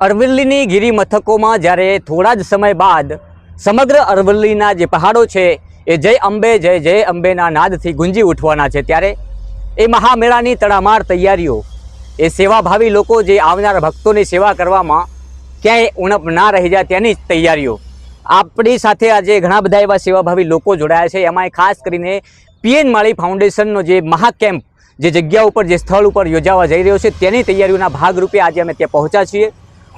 અરવલ્લીની ગિરી મથકોમાં જ્યારે થોડા જ સમય બાદ સમગ્ર અરવલ્લીના જે પહાડો છે એ જય અંબે, જય જય અંબેના નાદથી ગુંજી ઉઠવાના છે. ત્યારે એ મહામેળાની તડામાર તૈયારીઓ, એ સેવાભાવી લોકો જે આવનાર ભક્તોની સેવા કરવામાં ક્યાંય ઉણપ ના રહી જાય તેની તૈયારીઓ. આપણી સાથે આજે ઘણા બધા એવા સેવાભાવી લોકો જોડાયા છે. એમાં ખાસ કરીને પીએન માળી ફાઉન્ડેશનનો જે મહાકેમ્પ, જે જગ્યા ઉપર, જે સ્થળ ઉપર યોજાવા જઈ રહ્યો છે, તેની તૈયારીઓના ભાગરૂપે આજે અમે ત્યાં પહોંચ્યા છીએ.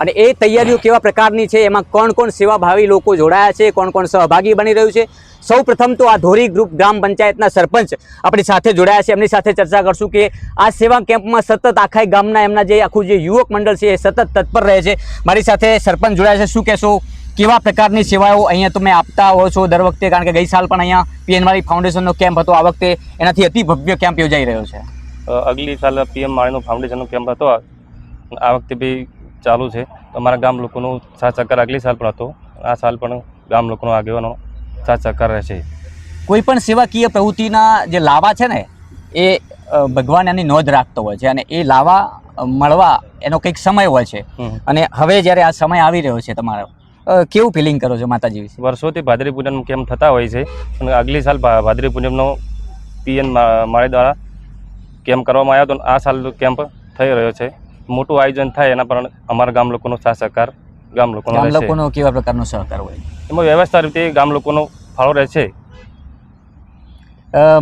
અને એ તૈયારીઓ કેવા પ્રકારની છે? એમાં કોણ કોણ સેવાભાવી લોકો જોડાયા છે? કોણ કોણ સહભાગી બની રહ્યું છે? સૌ પ્રથમ તો આ ધોરી ગ્રુપ ગ્રામ પંચાયતના સરપંચ આપણી સાથે જોડાયા છે. એમની સાથે ચર્ચા કરશું કે આ સેવા કેમ્પમાં સતત આખા ગામના એમના જે આખું જે યુવક મંડળ છે, એ સતત તત્પર રહે છે. મારી સાથે સરપંચ જોડાયા છે. શું કહેશો? કેવા પ્રકારની સેવાઓ અહીંયા તમે આપતા હો છો દર વખતે? કારણ કે ગઈ સાલ પણ અહીંયા પીએનવાળી ફાઉન્ડેશનનો કેમ્પ હતો. આ વખતે એનાથી અતિ ભવ્ય કેમ્પ યોજાઈ રહ્યો છે. અગલી સાલ પીએમ માળીનો ફાઉન્ડેશનનો કેમ્પ હતો. આ વખતે બી ચાલુ છે. અમારા ગામ લોકોનો સાથ સહકાર આગલી સાલ પણ હતો. આ સાલ પણ ગામ લોકોનો આગેવાનો સાથ સહકાર રહેશે. કોઈ પણ સેવાકીય પ્રવૃત્તિના જે લાવા છે ને એ ભગવાન એની નોંધ રાખતો હોય છે અને એ લાવા મળવા એનો કંઈક સમય હોય છે. અને હવે જ્યારે આ સમય આવી રહ્યો છે તમારો કેવું ફિલિંગ કરો છો માતાજી વિશે? વર્ષોથી ભાદરી પૂજન કેમ્પ થતા હોય છે અને આગલી સાલ ભાદરી પૂનમનો પીએન માળી દ્વારા કેમ્પ કરવામાં આવ્યો હતો આ સાલ કેમ્પ થઈ રહ્યો છે. મોટું આયોજન થાય એના પર અમારા ગામ લોકોનો સાથ સહકાર ગામ લોકોનો ગામ લોકોનો કેવા પ્રકારનો સહકાર હોય? એમાં વ્યવસ્થા રીતે ગામ લોકોનો ફાળો રહે છે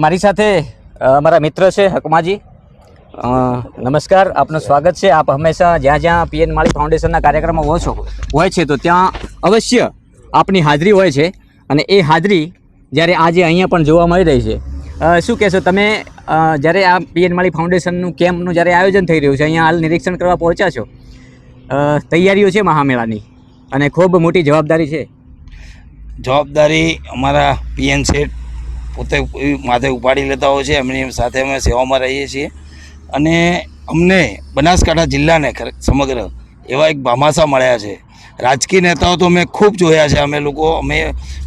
મારી સાથે અમારા મિત્ર છે હકમાજી. નમસ્કાર આપનું સ્વાગત છે. આપ હંમેશા જ્યાં જ્યાં પીએન માળી ફાઉન્ડેશનના કાર્યક્રમો હોય છો હોય છે તો ત્યાં અવશ્ય આપની હાજરી હોય છે. અને એ હાજરી જ્યારે આજે અહીંયા પણ જોવા મળી રહી છે શું કહેશો તમે? જ્યારે આ પીએન માળી ફાઉન્ડેશનનું કેમ્પનું જ્યારે આયોજન થઈ રહ્યું છે, અહીંયા હાલ નિરીક્ષણ કરવા પહોંચ્યા છો. તૈયારીઓ છે મહામેળાની અને ખૂબ મોટી જવાબદારી છે. જવાબદારી અમારા પીએન શેઠ પોતે માથે ઉપાડી લેતા હોય છે, એમની સાથે અમે સેવામાં રહીએ છીએ. અને અમને બનાસકાંઠા જિલ્લાને સમગ્ર એવા એક ભામાસા મળ્યા છે. રાજકીય નેતાઓ તો અમે ખૂબ જોયા છે, અમે લોકો, અમે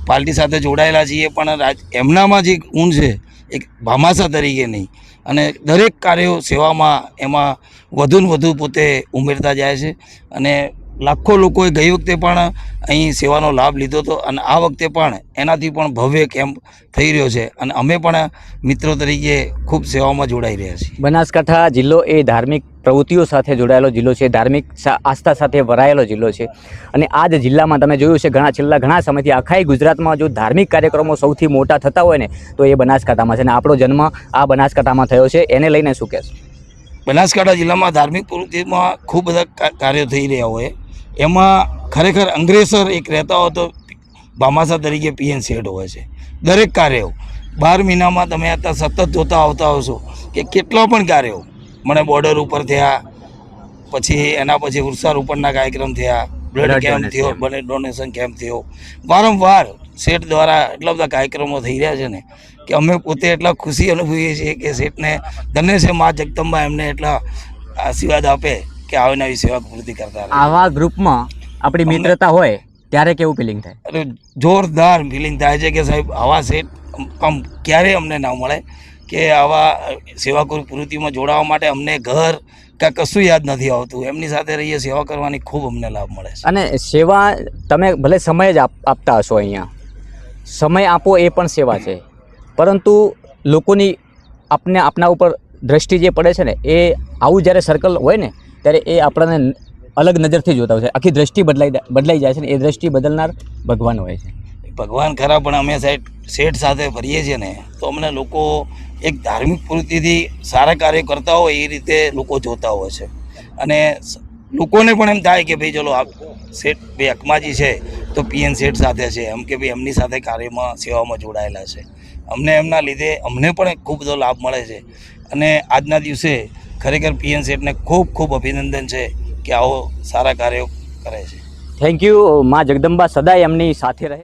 પાર્ટી સાથે જોડાયેલા છીએ, પણ રાજ, એમનામાં જે ગુણ છે એક ભામાસા તરીકે નહીં. અને દરેક કાર્યો સેવામાં એમાં વધુ ને વધુ પોતે ઉમેરતા જાય છે. અને લાખો લોકોએ ગઈ વખતે પણ અહીં સેવાનો લાભ લીધો હતો અને આ વખતે પણ એનાથી પણ ભવ્ય કેમ્પ થઈ રહ્યો છે અને અમે પણ મિત્રો તરીકે ખૂબ સેવામાં જોડાઈ રહ્યા છીએ. બનાસકાંઠા જિલ્લો એ ધાર્મિક પ્રવૃત્તિઓ સાથે જોડાયેલો જિલ્લો છે ધાર્મિક આસ્થા સાથે ભરાયેલો જિલ્લો છે અને આ જ જિલ્લામાં તમે જોયું છે ઘણા છેલ્લા ઘણા સમયથી આખાય ગુજરાતમાં જો ધાર્મિક કાર્યક્રમો સૌથી મોટા થતા હોય ને તો એ બનાસકાંઠામાં છે અને આપણો જન્મ આ બનાસકાંઠામાં થયો છે. એને લઈને શું કહેશો? બનાસકાંઠા જિલ્લામાં ધાર્મિક પ્રવૃત્તિમાં ખૂબ બધા કાર્યો થઈ રહ્યા હોય. એમાં ખરેખર અંગ્રેસર એક રહેતા હોય તો ભામાસા તરીકે પીએન શેઠ હોય છે. દરેક કાર્યો બાર મહિનામાં તમે અત્યારે સતત જોતા આવતા હોશો કે કેટલા પણ કાર્યો મને બોર્ડર ઉપર થયા પછી એના પછી વૃક્ષારોપણના કાર્યક્રમ થયા બ્લડ કેમ્પ થયો બ્લડ ડોનેશન કેમ્પ થયો. વારંવાર શેઠ દ્વારા એટલા બધા કાર્યક્રમો થઈ રહ્યા છે ને કે અમે પોતે એટલા ખુશી અનુભવીએ છીએ કે શેઠને ધન્ય છે મા જગદંબા એમને એટલા આશીર્વાદ આપે. કે આવી નવી સેવા પૂર્તિ કરતા રહે. આવા ગ્રુપમાં આપણી મિત્રતા હોય ત્યારે કેવું ફિલિંગ થાય? અરે જોરદાર ફિલિંગ થાય છે કે સાહેબ આવા સેટ આમ ક્યારેય અમને ના મળે કે આવા સેવા પ્રવૃત્તિમાં જોડાવા માટે અમને ઘર કે કશું યાદ નથી આવતું. એમની સાથે રહીએ સેવા કરવાની ખૂબ અમને લાભ મળે છે. અને સેવા તમે ભલે સમય જ આપ- આપતા હશો અહીંયા. સમય આપો એ પણ સેવા છે. પરંતુ લોકોની આપને આપના ઉપર દ્રષ્ટિ જે પડે છે ને એ આવું જ્યારે સર્કલ હોય ને ત્યારે એ આપણને અલગ નજરથી જોતા હોય છે. આખી દ્રષ્ટિ બદલાઈ બદલાઈ જાય છે ને એ દ્રષ્ટિ બદલનાર ભગવાન હોય છે. ભગવાન ખરા, પણ અમે સાહેબ શેઠ સાથે ફરીએ છીએ ને, તો અમને લોકો એક ધાર્મિક પ્રવૃત્તિથી સારા કાર્ય કરતા હોય એ રીતે લોકો જોતા હોય છે. અને લોકોને પણ એમ થાય કે ભાઈ ચલો આ શેઠ ભાઈ અકમાજી છે, તો પીએન શેઠ સાથે છે. એમ કે ભાઈ એમની સાથે કાર્યમાં, સેવામાં જોડાયેલા છે. અમને એમના લીધે અમને પણ ખૂબ બધો લાભ મળે છે. અને આજના દિવસે ખરેખર પીએન સેઠને ખૂબ ખૂબ અભિનંદન છે કે આવો સારા કાર્યો કરે છે. થેન્ક યુ મા જગદંબા સદાય એમની સાથે રહે.